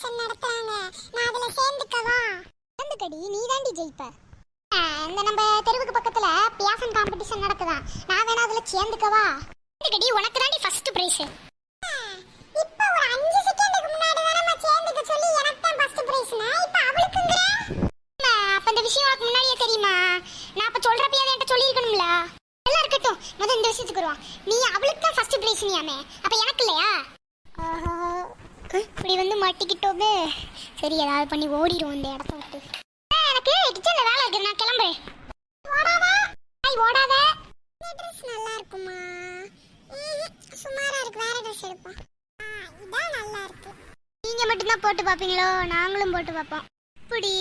Competition நடத்துறாங்க. நான் அதுல சேர்ந்துக்கவா? சேர்ந்துக்கடி நீ தாண்டி ஜெயிப்ப இந்த நம்ம தெருவுக்கு பக்கத்துல பியாசன் காம்படிஷன் நடக்குதா? நான் வேணா அதுல சேர்ந்துக்கவா? சேர்ந்துக்கடி உனக்கு தாண்டி ஃபர்ஸ்ட் பிரைஸ் இப்போ ஒரு அஞ்சு செகண்டுக்கு முன்னாடி நான் சேர்ந்துக்க சொல்லி எனக்கு தான் ஃபர்ஸ்ட் பிரைஸ்னா இப்போ அவளுக்குங்கற? அப்ப இந்த விஷயம் உனக்கு முன்னாடியே தெரியுமா? நான் அப்ப சொல்றப்பயே என்கிட்ட சொல்லிருக்கணும்ல எல்லாம் இருக்கட்டும். முதல்ல இந்த விஷயத்துக்கு வருவான். நீ அவளுக்கு தான் ஃபர்ஸ்ட் பிரைஸ் நீயாமே அப்ப எனக்கு இல்லையா? ஆஹா. இப்படி வந்து மாட்டிக்கிட்டோமே. சரி ஏதாவது பண்ணி ஓடிடுவோம் இந்த இடத்த விட்டு. எனக்கு கிச்சன்ல வேலை இருக்கு. நான் கிளம்புறேன். ஓடாத. ட்ரெஸ் நல்லா இருக்குமா? சுமாரா இருக்கு. வேற ட்ரெஸ் எடுப்போம். இதான் நல்லா இருக்கு. நீங்க மட்டும்தான் போட்டு பாப்பீங்களோ நாங்களும் போட்டு பார்ப்போம். இப்படி.